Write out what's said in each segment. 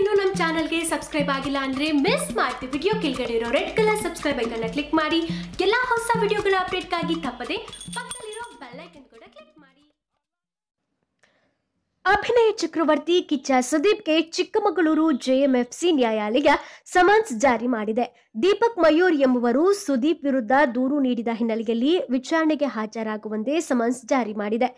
ಇನ್ನೂ ನಮ್ಮ ಚಾನಲ್ಗೆ ಸಬ್ಸ್ಕ್ರೈಬ್ ಆಗಿಲ್ಲ ಅಂದ್ರೆ ಮಿಸ್ ಮಾಡ್ತಿ ವಿಡಿಯೋ ಕೆಳಗಡೆ ಇರೋ ರೆಡ್ ಕಲರ್ ಸಬ್ಸ್ಕ್ರೈಬ್ ಐಕನ್ನ ಕ್ಲಿಕ್ ಮಾಡಿ. ಎಲ್ಲಾ ಹೊಸ ವಿಡಿಯೋಗಳ ಅಪ್ಡೇಟ್ಗಾಗಿ ತಪ್ಪದೆ ಪಕ್ಕದಲ್ಲಿರೋ ಬೆಲ್ ಐಕನ್ ಕೂಡ ಕ್ಲಿಕ್ ಮಾಡಿ ಅಭಿನಯ ಚಕ್ರವರ್ತಿ ಕಿಚ್ಚ ಸುದೀಪ್ಗೆ ಚಿಕ್ಕಮಗಳೂರು ಜೆಎಂಎಫ್ಸಿ ನ್ಯಾಯಾಲಯ ಸಮನ್ಸ್ ಜಾರಿ ಮಾಡಿದೆ. ದೀಪಕ್ ಮಯೂರ್ ಎಂಬುವರು ಸುದೀಪ್ ವಿರುದ್ಧ ದೂರು ನೀಡಿದ ಹಿನ್ನೆಲೆಯಲ್ಲಿ ವಿಚಾರಣೆಗೆ ಹಾಜರಾಗುವಂತೆ ಸಮನ್ಸ್ ಜಾರಿ ಮಾಡಿದೆ.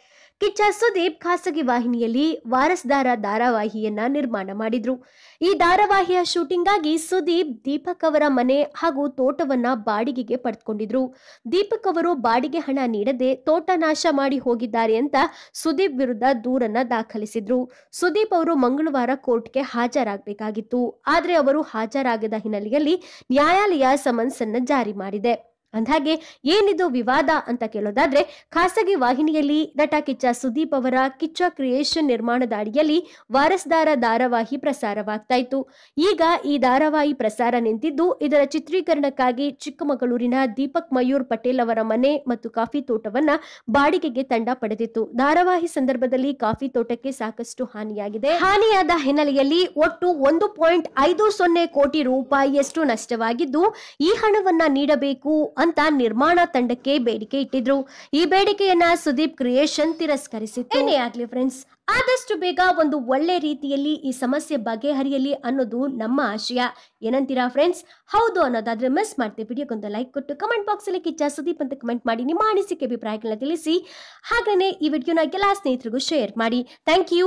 ಕಿಚ್ಚ ಸುದೀಪ್ ಖಾಸಗಿ ವಾಹಿನಿಯಲ್ಲಿ ವಾರಸ್ದಾರ ಧಾರಾವಾಹಿಯನ್ನ ನಿರ್ಮಾಣ ಮಾಡಿದ್ರು. ಈ ಧಾರಾವಾಹಿಯ ಶೂಟಿಂಗ್ಗಾಗಿ ಸುದೀಪ್, ದೀಪಕ್ ಅವರ ಮನೆ ಹಾಗೂ ತೋಟವನ್ನ ಬಾಡಿಗೆಗೆ ಪಡೆದುಕೊಂಡಿದ್ರು. ದೀಪಕ್ ಅವರು ಬಾಡಿಗೆ ಹಣ ನೀಡದೆ ತೋಟ ನಾಶ ಮಾಡಿ ಹೋಗಿದ್ದಾರೆ ಅಂತ ಸುದೀಪ್ ವಿರುದ್ಧ ದೂರನ್ನ ದಾಖಲಿಸಿದ್ರು. ಸುದೀಪ್ ಅವರು ಮಂಗಳವಾರ ಕೋರ್ಟ್ಗೆ ಹಾಜರಾಗಬೇಕಾಗಿತ್ತು. ಆದರೆ ಅವರು ಹಾಜರಾಗದ ಹಿನ್ನೆಲೆಯಲ್ಲಿ ನ್ಯಾಯಾಲಯ ಸಮನ್ಸ್ ಅನ್ನು ಜಾರಿ ಮಾಡಿದೆ. ಅಂದ್ಹಾಗೆ ಏನಿದು ವಿವಾದ ಅಂತ ಕೇಳೋದಾದ್ರೆ ಖಾಸಗಿ ವಾಹಿನಿಯಲ್ಲಿ ನಟ ಕಿಚ್ಚ ಸುದೀಪ್ ಅವರ ಕಿಚ್ಚ ಕ್ರಿಯೇಷನ್ ನಿರ್ಮಾಣದ ಅಡಿಯಲ್ಲಿ ವಾರಸ್ದಾರ ಧಾರಾವಾಹಿ ಪ್ರಸಾರವಾಗ್ತಾ ಇತ್ತು. ಈಗ ಈ ಧಾರಾವಾಹಿ ಪ್ರಸಾರ ನಿಂತಿದ್ದು ಇದರ ಚಿತ್ರೀಕರಣಕ್ಕಾಗಿ ಚಿಕ್ಕಮಗಳೂರಿನ ದೀಪಕ್ ಮಯೂರ್ ಪಟೇಲ್ ಅವರ ಮನೆ ಮತ್ತು ಕಾಫಿ ತೋಟವನ್ನ ಬಾಡಿಗೆಗೆ ತಂಡ ಪಡೆದಿತ್ತು. ಧಾರಾವಾಹಿ ಸಂದರ್ಭದಲ್ಲಿ ಕಾಫಿ ತೋಟಕ್ಕೆ ಸಾಕಷ್ಟು ಹಾನಿಯಾಗಿದೆ. ಹಾನಿಯಾದ ಹಿನ್ನೆಲೆಯಲ್ಲಿ ಒಟ್ಟು ಒಂದು ಪಾಯಿಂಟ್ ಐದು ಸೊನ್ನೆ ಕೋಟಿ ರೂಪಾಯಿಯಷ್ಟು ನಷ್ಟವಾಗಿದ್ದು ಈ ಹಣವನ್ನ ನೀಡಬೇಕು ಅಂತ ನಿರ್ಮಾಣ ತಂಡಕ್ಕೆ ಬೇಡಿಕೆ ಇಟ್ಟಿದ್ರು. ಈ ಬೇಡಿಕೆಯನ್ನ ಸುದೀಪ್ ಕ್ರಿಯೇಷನ್ ತಿರಸ್ಕರಿಸಿತ್ತು. ಏನೇ ಆಗ್ಲಿ ಫ್ರೆಂಡ್ಸ್ ಆದಷ್ಟು ಬೇಗ ಒಂದು ಒಳ್ಳೆ ರೀತಿಯಲ್ಲಿ ಈ ಸಮಸ್ಯೆ ಬಗೆಹರಿಯಲಿ ಅನ್ನೋದು ನಮ್ಮ ಆಶಯ. ಏನಂತೀರಾ ಫ್ರೆಂಡ್ಸ್ ಹೌದು ಅನ್ನೋದಾದ್ರೆ ಮಿಸ್ ಮಾಡ್ತೀವಿ. ವಿಡಿಯೋಗೊಂದು ಲೈಕ್ ಕೊಟ್ಟು ಕಮೆಂಟ್ ಬಾಕ್ಸ್ ಅಲ್ಲಿ ಕಿಚ್ಚ ಸುದೀಪ್ ಅಂತ ಕಮೆಂಟ್ ಮಾಡಿ ನಿಮ್ಮ ಅನಿಸಿಕೆ ಅಭಿಪ್ರಾಯಗಳನ್ನ ತಿಳಿಸಿ. ಹಾಗೇನೆ ಈ ವಿಡಿಯೋನ ಎಲ್ಲ ಸ್ನೇಹಿತರಿಗೂ ಶೇರ್ ಮಾಡಿ. Thank you